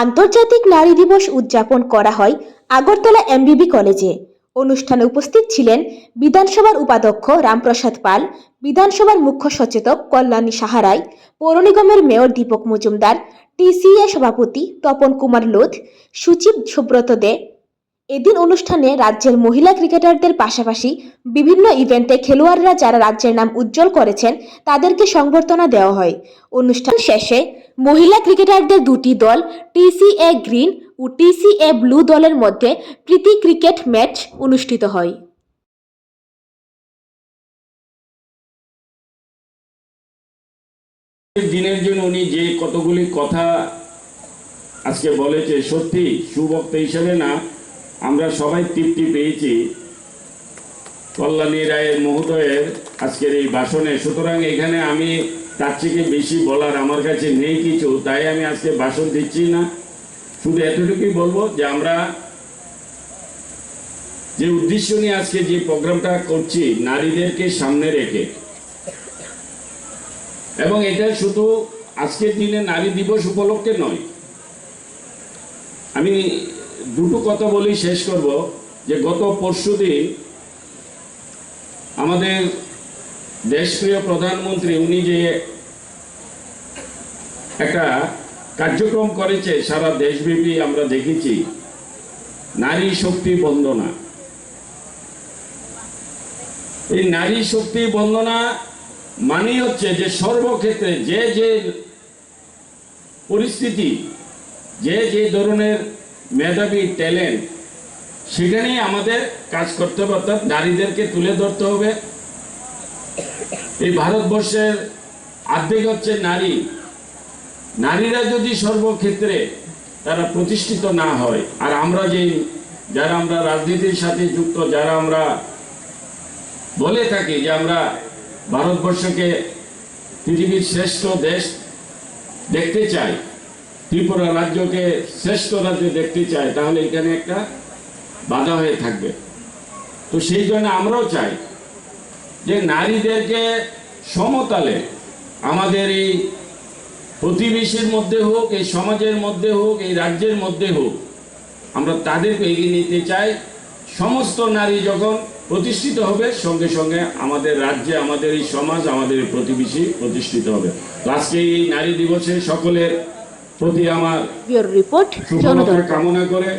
আন্তর্জাতিক নারী দিবস উদযাপন করা হয় আগরতলা এমবিবি কলেজে। অনুষ্ঠানে উপস্থিত ছিলেন বিধানসভার উপাধ্যক্ষ রামপ্রসাদ পাল, বিধানসভার মুখ্য সচেতক কল্যাণী সাহারাই পৌর নিগমের মেয়র দীপক মজুমদার, টিসিএ সভাপতি তপন কুমার লোধ, সুচিব সুব্রত দে। এদিন অনুষ্ঠানে রাজ্যের মহিলা ক্রিকেটারদের পাশাপাশি বিভিন্ন ইভেন্টে খেলোয়াড়রা যারা রাজ্যের নাম উজ্জ্বল করেছেন, তাদেরকে সংবর্ধনা দেওয়া হয়। অনুষ্ঠান শেষে মহিলা ক্রিকেটারদের দুটি দল, টিসিএ গ্রিন ও টিসিএ ব্লু দলের মধ্যে প্রীতি ক্রিকেট ম্যাচ অনুষ্ঠিত হয়। দিনের জন্য উনি যে কতগুলি কথা আজকে বলেছে, সত্যি সুবক্তা হিসেবে না, আমরা সবাই তৃপ্তি পেয়েছি। কল্যাণী রায়ের মহোদয়ের আজকের এই ভাষণে। সুতরাং এখানে আমি তার থেকে বেশি বলার আমার কাছে নেই কিছু, তাই আমি আজকে ভাষণ দিচ্ছি না। শুধু এতটুকুই বলব যে আমরা যে উদ্দেশ্য নিয়ে আজকে যে প্রোগ্রামটা করছি, নারীদেরকে সামনে রেখে, এবং এটা শুধু আজকের দিনে নারী দিবস উপলক্ষে নয়। আমি দুটো কথা বলেই শেষ করব যে গত পরশুদিন আমাদের দেশপ্রিয় প্রধানমন্ত্রী, উনি যে একটা কার্যক্রম করেছে, সারা দেশব্যাপী আমরা দেখেছি, নারী শক্তি বন্দনা। এই নারী শক্তি বন্দনা মানে হচ্ছে যে সর্বক্ষেত্রে যে যে পরিস্থিতি, যে যে ধরনের মেধাবী ট্যালেন্ট, সেখানেই আমাদের কাজ করতে হবে, অর্থাৎ নারীদেরকে তুলে ধরতে হবে। এই ভারতবর্ষের আর্ধেক হচ্ছে নারী। নারীরা যদি সর্বক্ষেত্রে তারা প্রতিষ্ঠিত না হয়, আর আমরা যে যারা আমরা রাজনীতির সাথে যুক্ত, যারা আমরা বলে থাকি যে আমরা ভারতবর্ষকে পৃথিবীর শ্রেষ্ঠ দেশ দেখতে চাই, ত্রিপুরা রাজ্যকে শ্রেষ্ঠ রাজ্য দেখতে চাই, তাহলে এখানে একটা বাধা হয়ে থাকবে। তো সেই জন্য আমরাও চাই যে নারীদেরকে সমতালে আমাদের এই প্রতিবেশীর মধ্যে হোক এই সমাজের মধ্যে হোক এই রাজ্যের মধ্যে হোক আমরা তাদেরকে এগিয়ে নিতে চাই। সমস্ত নারী যখন প্রতিষ্ঠিত হবে সঙ্গে সঙ্গে আমাদের রাজ্যে আমাদের এই সমাজ আমাদের এই প্রতিবেশী প্রতিষ্ঠিত হবে। আজকে এই নারী দিবসে সকলের প্রতি আমার রিপোর্ট কামনা করে